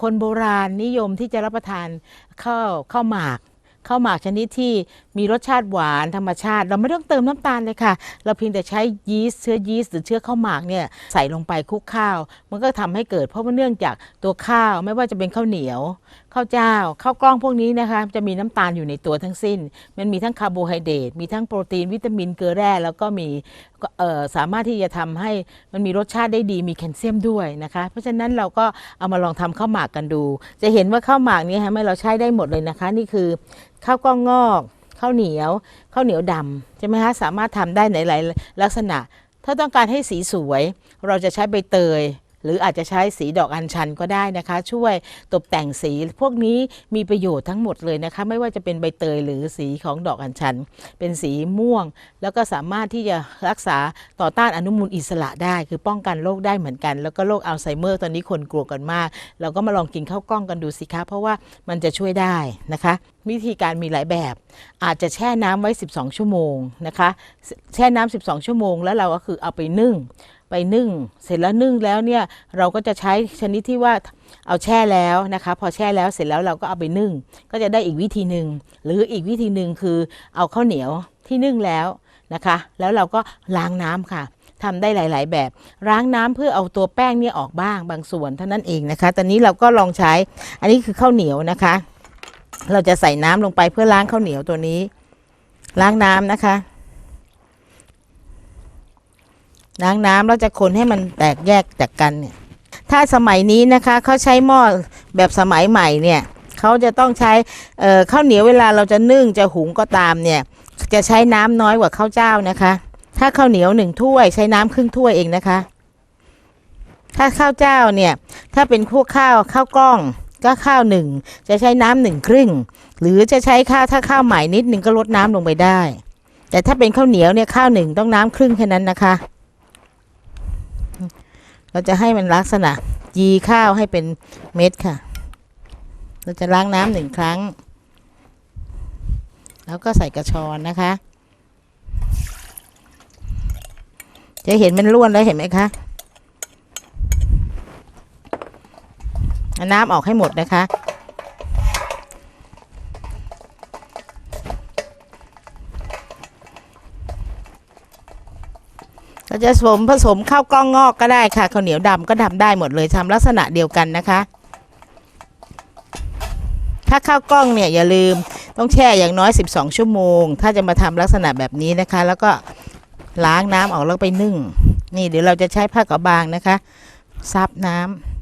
คนโบราณนิยมที่จะรับประทานข้าวข้าวหมากข้าวหมากชนิดที่มีรสชาติหวานธรรมชาติ เราไม่ต้องเติมน้ำตาลเลยค่ะ เราเพียงแต่ใช้ยีสต์เชื้อยีสต์หรือเชื้อข้าวหมากเนี่ยใส่ลงไปคลุกข้าว มันก็ทำให้เกิดเพราะว่าเนื่องจากตัวข้าวไม่ว่าจะเป็นข้าวเหนียว ข้าวเจ้าข้าวกล้องพวกนี้นะคะจะมีน้ำตาลอยู่ในตัวทั้งสิ้น มันมีทั้งคาร์โบไฮเดรตมีทั้งโปรตีนวิตามินเกลือแร่แล้วก็มีสามารถที่จะทำให้มันมีรสชาติได้ดีมีแคลเซียมด้วยนะคะ เพราะฉะนั้นเราก็เอามาลองทำข้าวหมากกันดู จะเห็นว่าข้าวหมากนี้ฮะไม่เราใช้ได้หมดเลยนะคะ นี่คือข้าวกล้องงอกข้าวเหนียวข้าวเหนียวดำใช่ไหมคะสามารถทำได้ในหลายลักษณะ ถ้าต้องการให้สีสวย เราจะใช้ใบเตย หรืออาจจะใช้สีดอกอัญชันก็ได้นะคะ ช่วยตกแต่งสีพวกนี้มีประโยชน์ทั้งหมดเลยนะคะ ไม่ว่าจะเป็นใบเตยหรือสีของดอกอัญชัน เป็นสีม่วง แล้วก็สามารถที่จะรักษาต่อต้านอนุมูลอิสระได้ คือป้องกันโรคได้เหมือนกัน แล้วก็โรคอัลไซเมอร์ตอนนี้คนกลัวกันมาก เราก็มาลองกินข้าวกล้องกันดูสิคะเพราะว่ามันจะช่วยได้นะคะวิธีการมีหลายแบบ อาจจะแช่น้ำไว้ 12 ชั่วโมงนะคะ แช่น้ำ12 ชั่วโมง แล้วเราก็คือเอาไปนึ่ง ไปนึ่ง เสร็จแล้วนึ่งแล้วเนี่ยเราก็จะใช้ชนิดที่ว่าเอาแช่แล้วนะคะ พอแช่แล้วเสร็จแล้วเราก็เอาไปนึ่ง ก็จะได้อีกวิธีหนึ่งหรืออีกวิธีหนึ่งคือเอาข้าวเหนียวที่นึ่งแล้วนะคะ แล้วเราก็ล้างน้ำค่ะทำได้หลาย ๆ แบบล้างน้ำเพื่อเอาตัวแป้งเนี่ยออกบ้างบางส่วนเท่านั้นเองนะคะ ตอนนี้เราก็ลองใช้อันนี้คือข้าวเหนียวนะคะ เราจะใส่น้ำลงไปเพื่อล้างข้าวเหนียวตัวนี้ ล้างน้ำนะคะ ล้างน้ำแล้วจะคนให้มันแตกแยกจากกันเนี่ยถ้าสมัยนี้นะคะเขาใช้หม้อแบบสมัยใหม่เนี่ยเขาจะต้องใช้เอ่อข้าวเหนียวเวลาเราจะนึ่งจะหุงก็ตามเนี่ยจะใช้น้ำน้อยกว่าข้าวเจ้านะคะ ถ้าข้าวเหนียวหนึ่งถ้วยใช้น้ำครึ่งถ้วยเองนะคะ ถ้าข้าวเจ้าเนี่ยถ้าเป็นพวกข้าวข้าวกล้องก็ข้าวหนึ่งจะใช้น้ำหนึ่งครึ่ง หรือจะใช้ข้าวถ้าข้าวใหม่นิดหนึ่งก็ลดน้ำลงไปได้ แต่ถ้าเป็นข้าวเหนียวเนี่ยข้าวหนึ่งต้องน้ำครึ่งแค่นั้นนะคะ เราจะให้มันลักษณะยีข้าวให้เป็นเม็ดค่ะ เราจะล้างน้ำหนึ่งครั้ง แล้วก็ใส่กระชอนนะคะ จะเห็นมันร่วนแล้วเห็นไหมคะน้ำออกให้หมดนะคะ เราจะผสมผสมข้าวกล้องงอกก็ได้ค่ะข้าวเหนียวดำก็ทำได้หมดเลยทำลักษณะเดียวกันนะคะ ถ้าข้าวกล้องเนี่ยอย่าลืมต้องแช่อย่างน้อย 12 ชั่วโมง ถ้าจะมาทำลักษณะแบบนี้นะคะ แล้วก็ล้างน้ำออกแล้วไปนึ่ง นี่เดี๋ยวเราจะใช้ผ้ากระบางนะคะ ซับน้ำ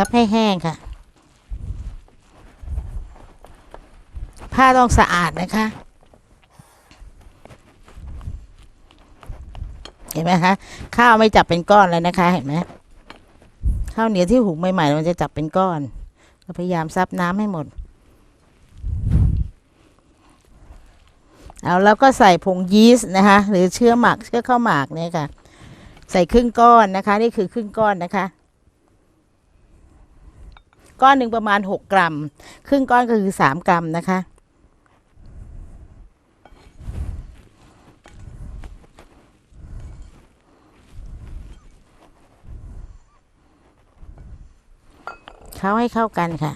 ทับให้แห้งค่ะ ผ้าต้องสะอาดนะคะ เห็นไหมคะ ข้าวไม่จับเป็นก้อนเลยนะคะ เห็นไหมข้าวเหนียวที่หุงใหม่ๆมันจะจับเป็นก้อนเราพยายามซับน้ำให้หมด เอาแล้วก็ใส่ผงยีสต์นะคะ หรือเชื้อหมักเชื้อข้าวหมากเนี่ยค่ะ ใส่ครึ่งก้อนนะคะ นี่คือครึ่งก้อนนะคะ ก้อนหนึ่งประมาณ 6 กรัม ครึ่งก้อนก็คือ 3 กรัมนะคะ เข้าให้เข้ากันค่ะ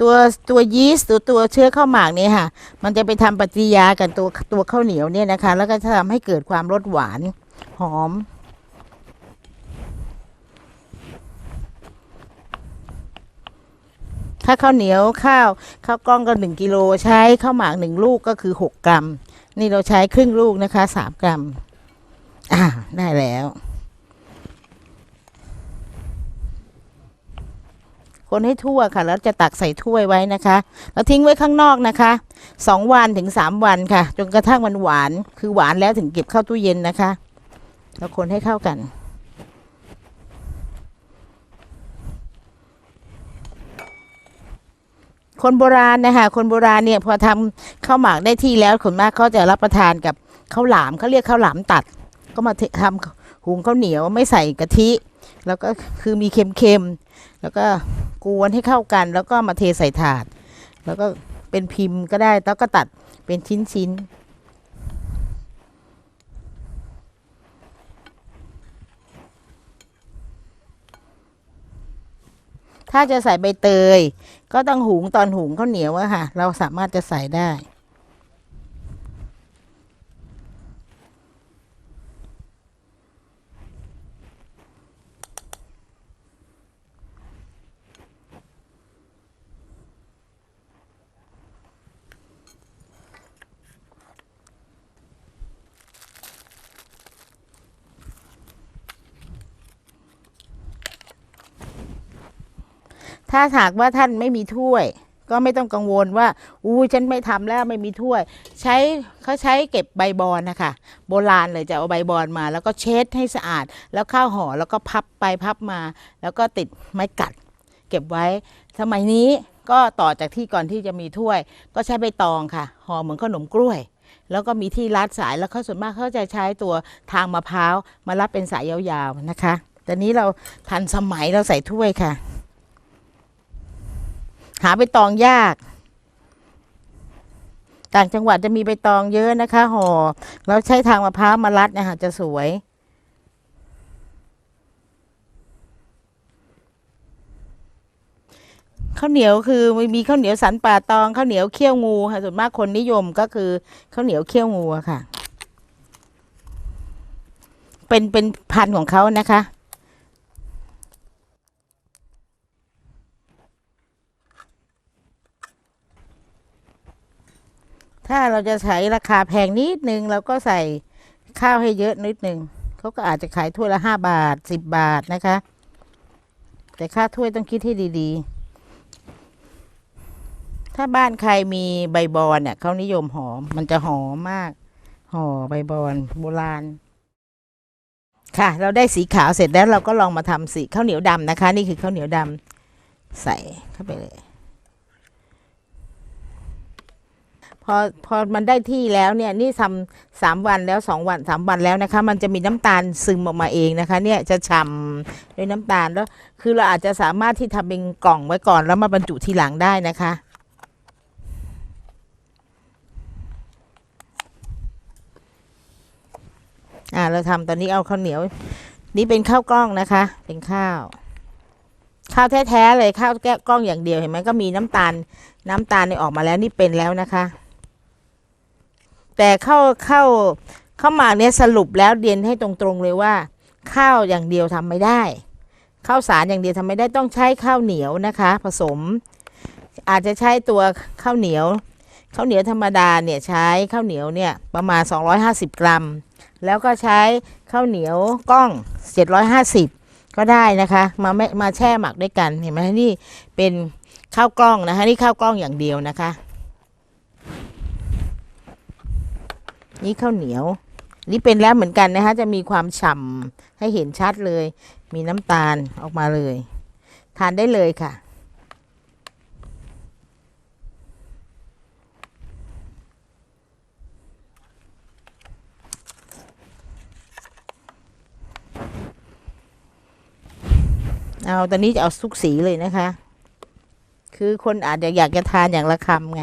ตัวตัวยีสต์ตัวตัวเชื้อข้าวหมากเนี่ยค่ะ มันจะไปทำปฏิกิริยากันตัวตัวข้าวเหนียวเนี่ยนะคะ แล้วก็จะทำให้เกิดความรสหวานหอม ถ้าข้าวเหนียวข้าวข้าวกล้องก็หนึ่งกิโลใช้ข้าวหมากหนึ่งลูกก็คือหกกรัม นี่เราใช้ครึ่งลูกนะคะสามกรัม อ่าได้แล้ว คนให้ทั่วค่ะ แล้วจะตักใส่ถ้วยไว้นะคะ แล้วทิ้งไว้ข้างนอกนะคะสองวันถึงสามวันค่ะ จนกระทั่งมันหวาน คือหวานแล้วถึงเก็บเข้าตู้เย็นนะคะ แล้วคนให้เข้ากัน คนโบราณนะคะคนโบราณเนี่ยพอทำข้าวหมากได้ที่แล้วคนมากเขาจะรับประทานกับข้าวหลามเขาเรียกข้าวหลามตัด ก็มาทำหุงข้าวเหนียวไม่ใส่กะทิ แล้วก็คือมีเค็มๆแล้วก็กวนให้เข้ากัน แล้วก็มาเทใส่ถาด แล้วก็เป็นพิมพ์ก็ได้แล้วก็ตัดเป็นชิ้นๆถ้าจะใส่ใบเตย ก็ต้องหุงตอนหุงข้าวเหนียวอะค่ะ เราสามารถจะใส่ได้ ถ้าหากว่าท่านไม่มีถ้วย ก็ไม่ต้องกังวลว่า อู้ฉันไม่ทำแล้วไม่มีถ้วย ใช้เขาใช้เก็บใบบอนนะคะโบราณเลยจะเอาใบบอนมา แล้วก็เช็ดให้สะอาด แล้วข้าวห่อแล้วก็พับไปพับมา แล้วก็ติดไม้กัด เก็บไว้สมัยนี้ก็ต่อจากที่ก่อนที่จะมีถ้วย ก็ใช้ใบตองค่ะห่อเหมือนขนมกล้วย แล้วก็มีที่รัดสายแล้วเขาส่วนมากเขาจะใช้ตัวทางมะพร้าวมารัดเป็นสายยาวๆนะคะแต่นี้เราทันสมัยเราใส่ถ้วยค่ะ หาใบตองยาก ต่างจังหวัดจะมีใบตองเยอะนะคะห่อแล้วใช้ทางมะพร้าวมารัดนี่ยค่ะจะสวยข้าวเหนียวคือมีข้าวเหนียวสันป่าตองข้าวเหนียวเขี้ยวงูค่ะส่วนมากคนนิยมก็คือข้าวเหนียวเขี้ยวงูค่ะ เป็นเป็นพันธุ์ของเขานะคะ ถ้าเราจะใช้ราคาแพงนิดนึงเราก็ใส่ข้าวให้เยอะนิดนึงเขาก็อาจจะขายถ้วยละห้าบาทสิบบาทนะคะ แต่ค่าถ้วยต้องคิดให้ดีๆ ถ้าบ้านใครมีใบบอนเนี่ยเขานิยมหอมมันจะหอมมากห่อใบบอนโบราณ ค่ะ เราได้สีขาวเสร็จแล้วเราก็ลองมาทำสีข้าวเหนียวดำนะคะ นี่คือข้าวเหนียวดำใส่เข้าไปเลย พอพอมันได้ที่แล้วเนี่ยนี่ทำสามวันแล้วสองวันสามวันแล้วนะคะ มันจะมีน้ำตาลซึมออกมาเองนะคะ เนี่ยจะฉ่ำด้วยน้ำตาลแล้ว คือเราอาจจะสามารถที่ทำเป็นกล่องไว้ก่อน แล้วมาบรรจุทีหลังได้นะคะอ่าเราทำตอนนี้เอาข้าวเหนียว นี่เป็นข้าวกล้องนะคะ เป็นข้าว ข้าวแท้ๆเลยข้าวแก้กล้องอย่างเดียวเห็นไหมก็มีน้ำตาลน้ำตาลเนี่ยออกมาแล้วนี่เป็นแล้วนะคะ แต่ข้าวข้าวข้าวหมากเนี่ยสรุปแล้วเรียนให้ตรงๆเลยว่า ข้าวอย่างเดียวทำไม่ได้ข้าวสารอย่างเดียวทำไม่ได้ต้องใช้ข้าวเหนียวนะคะ ผสม อาจจะใช้ตัวข้าวเหนียวข้าวเหนียวธรรมดาเนี่ยใช้ข้าวเหนียวเนี่ยประมาณ 250 กรัม แล้วก็ใช้ข้าวเหนียวกล้อง 750 ก็ได้นะคะ มาแม่มาแช่หมักด้วยกันเห็นไหมนี่เป็นข้าวกล้องนะคะนี่ข้าวกล้องอย่างเดียวนะคะ นี่ข้าวเหนียว นี่เป็นแล้วเหมือนกันนะคะ จะมีความฉ่ำให้เห็นชัดเลย มีน้ำตาลออกมาเลย ทานได้เลยค่ะ เอาตอนนี้จะเอาทุกสีเลยนะคะ คือคนอาจจะอยากจะทานอย่างละคำไง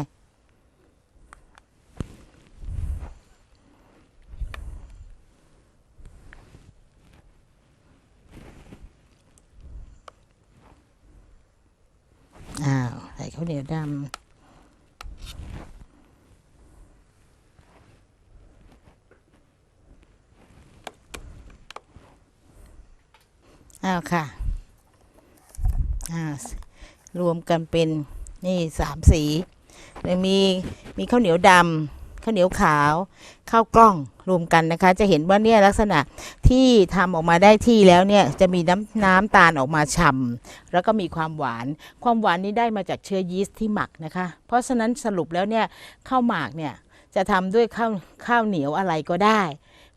อ้าว ใส่ข้าวเหนียวดำอ้าวค่ะอ่ารวมกันเป็นนี่สามสีเลยมีมีข้าวเหนียวดำ ข้าวเหนียวขาวข้าวกล้องรวมกันนะคะ จะเห็นว่าเนี่ยลักษณะที่ทำออกมาได้ที่แล้วเนี่ยจะมีน้ำน้ำตาลออกมาฉ่ำแล้วก็มีความหวาน ความหวานนี้ได้มาจากเชื้อยีสต์ที่หมักนะคะ เพราะฉะนั้นสรุปแล้วเนี่ยข้าวหมากเนี่ยจะทำด้วยข้าวข้าวเหนียวอะไรก็ได้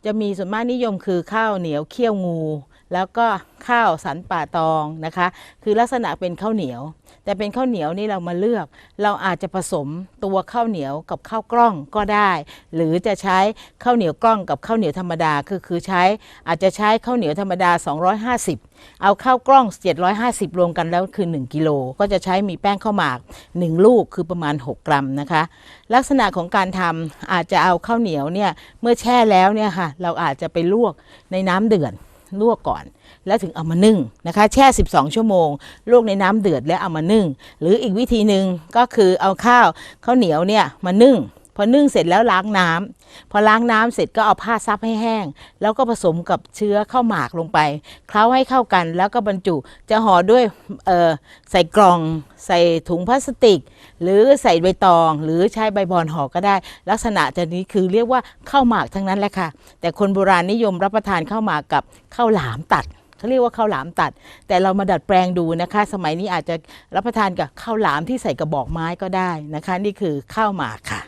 จะมีส่วนมากนิยมคือข้าวเหนียวเคี่ยวงู แล้วก็ข้าวสันป่าตองนะคะ คือลักษณะเป็นข้าวเหนียว แต่เป็นข้าวเหนียวนี่เรามาเลือก เราอาจจะผสมตัวข้าวเหนียวกับข้าวกล้องก็ได้ หรือจะใช้ข้าวเหนียวกล้องกับข้าวเหนียวธรรมดาคือคือใช้อาจจะใช้ข้าวเหนียวธรรมดา 250 เอาข้าวกล้อง 750 รวมกันแล้วคือ 1 กิโลก็จะใช้มีแป้งข้าวหมาก 1 ลูกคือประมาณ 6 กรัมนะคะ ลักษณะของการทำอาจจะเอาข้าวเหนียวเนี่ยเมื่อแช่แล้วเนี่ยค่ะเราอาจจะไปลวกในน้ำเดือด ลวกก่อน แล้วถึงเอามานึ่งนะคะ แช่ 12 ชั่วโมงลวกในน้ำเดือดแล้วเอามานึ่ง หรืออีกวิธีหนึ่งก็คือเอาข้าวข้าวเหนียวเนี่ยมานึ่ง พอนึ่งเสร็จแล้วล้างน้ำพอล้างน้ำเสร็จก็เอาผ้าซับให้แห้ง แล้วก็ผสมกับเชื้อข้าวหมากลงไปเคล้าให้เข้ากัน แล้วก็บรรจุจะห่อด้วยใส่กล่อง ใส่ถุงพลาสติก หรือใส่ใบตอง หรือใช้ใบบอนห่อก็ได้ ลักษณะจะนี้คือเรียกว่าข้าวหมากทั้งนั้นแหละค่ะ แต่คนโบราณนิยมรับประทานข้าวหมากกับข้าวหลามตัดเขาเรียกว่าข้าวหลามตัด แต่เรามาดัดแปลงดูนะคะ สมัยนี้อาจจะรับประทานกับข้าวหลามที่ใส่กระบอกไม้ก็ได้นะคะ นี่คือข้าวหมากค่ะ